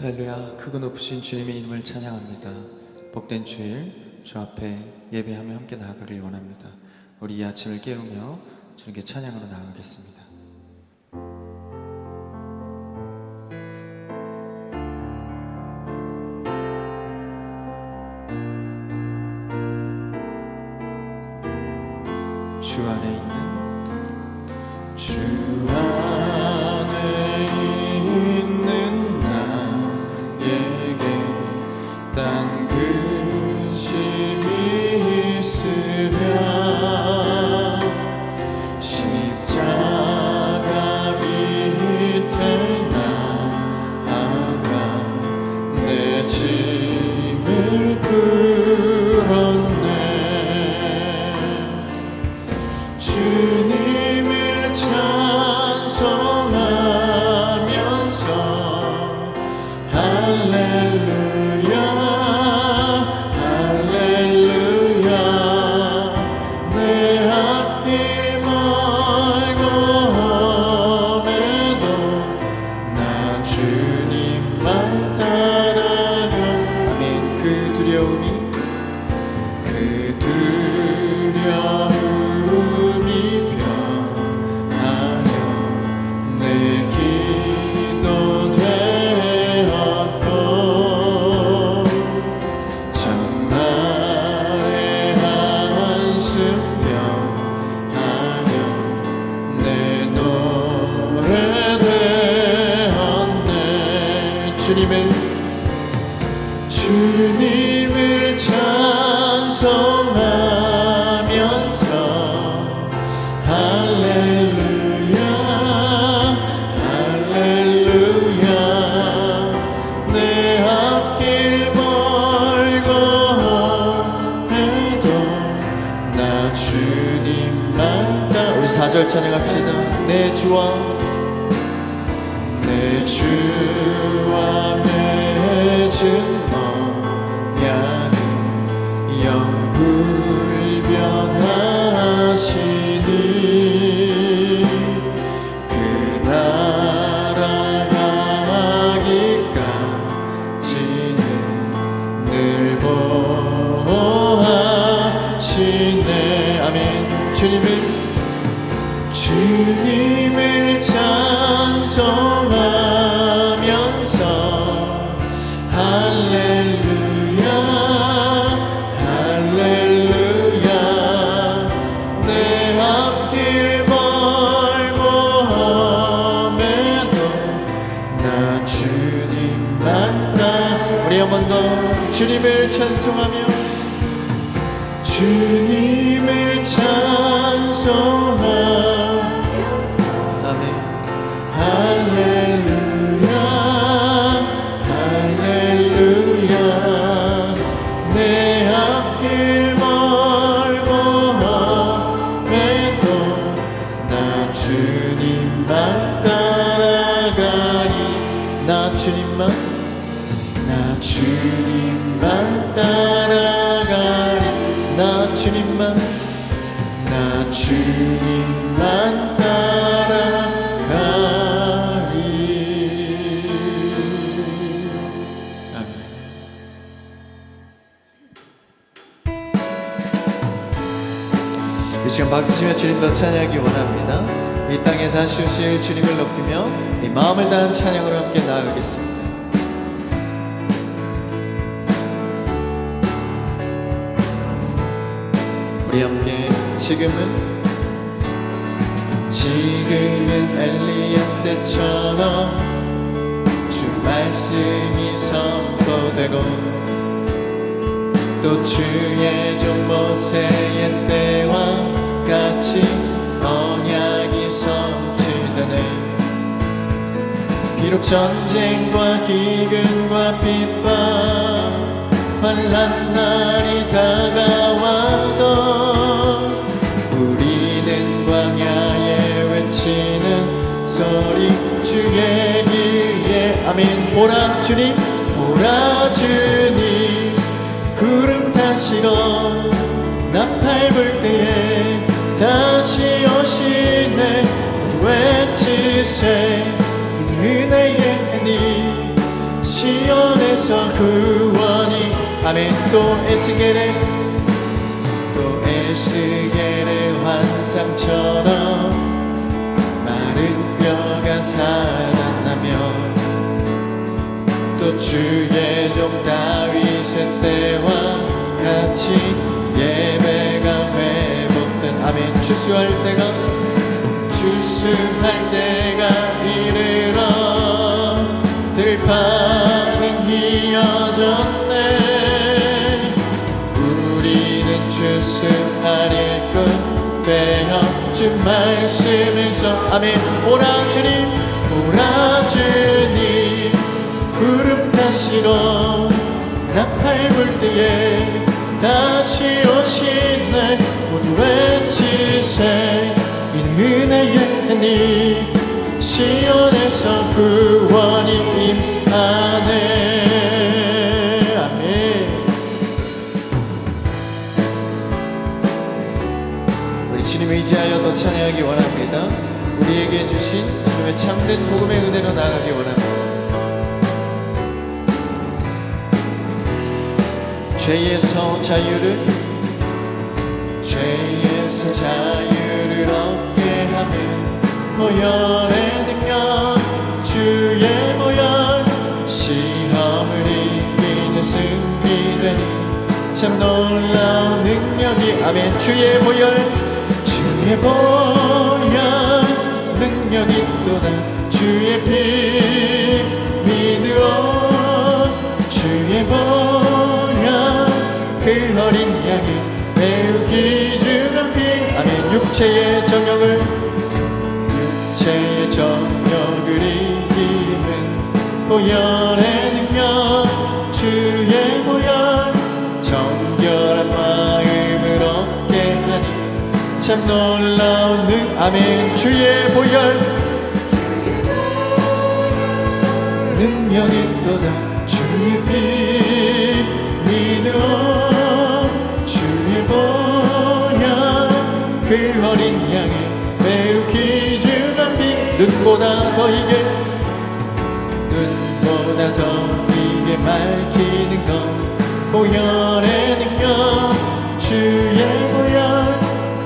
할렐루야 크고 높으신 주님의 이름을 찬양합니다. 복된 주일 주 앞에 예배하며 함께 나아가길 원합니다. 우리 이 아침을 깨우며 주님께 찬양으로 나아가겠습니다. 주 안에 있는 주 안에 한 찬양합시다. 내 주와 할 따라가리. 나 주님만 나 주님만 따라가리. 아멘. 이 시간 박수 치며 주님 더 찬양하기 원합니다. 이 땅에 다시 오실 주님을 높이며 이 마음을 다한 찬양으로 함께 나아가겠습니다 우리 함께 지금은? 지금은 엘리야 때처럼 주 말씀이 선포되고 또 주의 종 모세의 때와 같이 언약이 성취되네. 비록 전쟁과 기근과 핍박 환란 날이 다가 아멘. 보라 주님 보라 주님 구름 타시고 나팔 불 때에 다시 오시네. 외치세 은혜의 니 시온에서 구원이. 아멘. 또 에스겔의 또 에스겔의 환상처럼 마른 뼈가 또 주의 종 다윗의 때와 같이 예배가 회복된 아멘. 추수할 때가 추수할 때가 이르러 들판은 휘어졌네. 우리는 추수할 일꾼 빼어 주 말씀에서 아멘. 오라 주님 오라 주님 타시러 나팔 불 때에 다시 오시네 모두 외치세. 이는 은혜의 하니 시온에서 구원이 임하네. 아멘. 우리 주님 의지하여 더 찬양하기 원합니다. 우리에게 주신 주님의 참된 복음의 은혜로 나아가기 원합니다 죄에서 자유를 죄에서 자유를 얻게 하는 보혈의 능력 주의 보혈 시험을 이기는 승리되니 참 놀라운 능력이 아멘. 주의 보혈 주의 보혈 능력이 또다 주의 피 육체의 정욕을 육체의 정욕을 이기는 보혈의 능력 주의 보혈 정결한 마음을 얻게 하니 참 놀라운 능 아멘. 주의 보혈. 능력이 또다 주의 피 그 어린 양의 매우 귀중한 피 눈보다 더 이게 눈보다 더 이게 밝히는 것. 보혈의 능력 주의 보혈.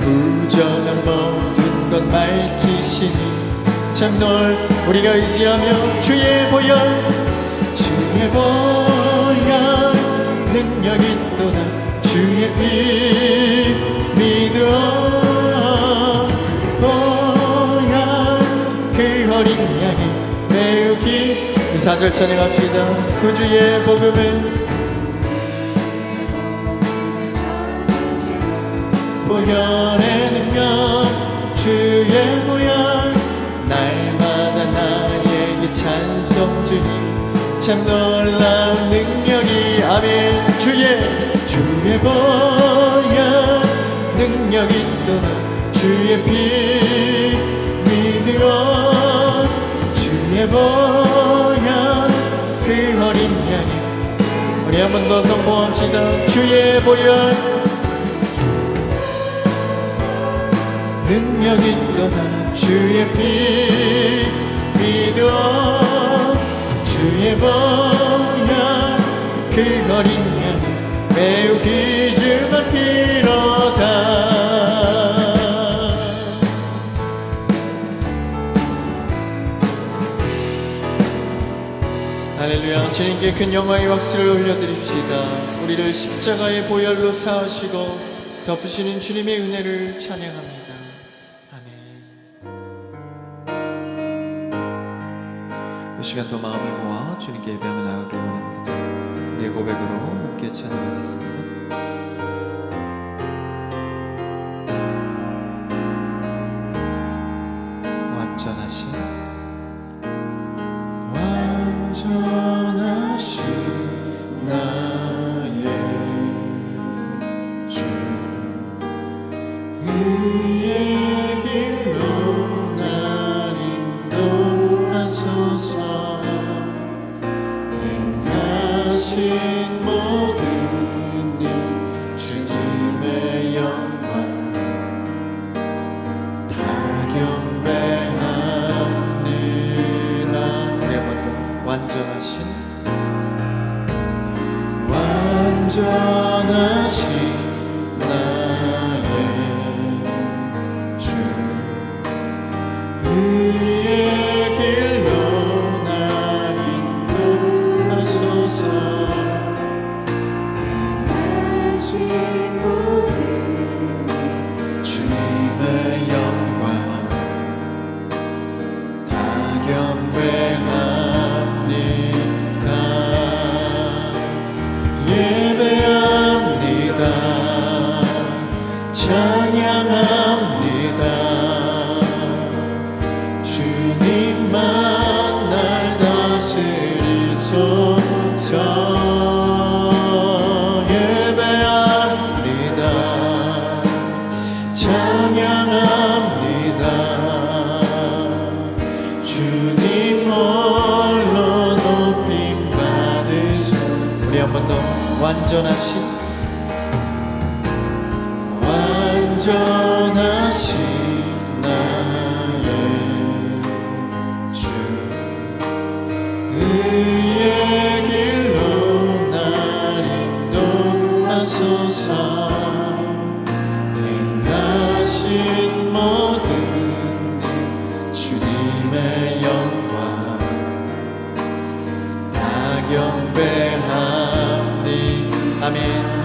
부정한 모든 것 밝히시니 참놀 우리가 의지하며 주의 보혈. 주의 보혈 능력이 또다 어린 양이 매우 기 사절 찬양합시다 구주의 복음을. 보혈의 능력 주의 보혈. 날마다 나에게 찬송 주니 참 놀라운 능력이 아멘. 주의 주의 보혈. 능력이 또나 주의 피 믿어 주의 보혈 그 어린 양이 우리 한 번 더 선포합시다. 주의 보혈. 능력이 떠나 주의 피 믿어 주의 보혈. 그 어린 주님께 큰 영광의 박수를 올려드립시다. 우리를 십자가의 보혈로 사으시고 덮으시는 주님의 은혜를 찬양합니다. 아멘. 이 시간 또 마음을 모아 주님께 예배하며 나가길 원합니다. 우리의 고백으로 함께 찬양하겠습니다 예배합니다. 찬양합니다. 주님 홀로 높임 받으소 우리 한 번 더 완전하신 완전하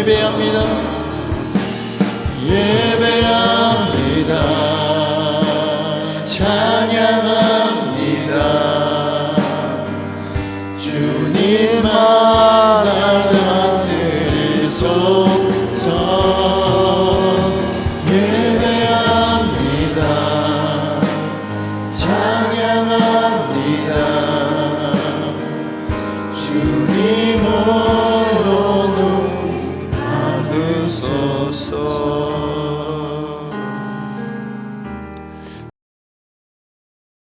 예배합니다. 예배합니다. 찬양합니다. 주님만 날 다스리소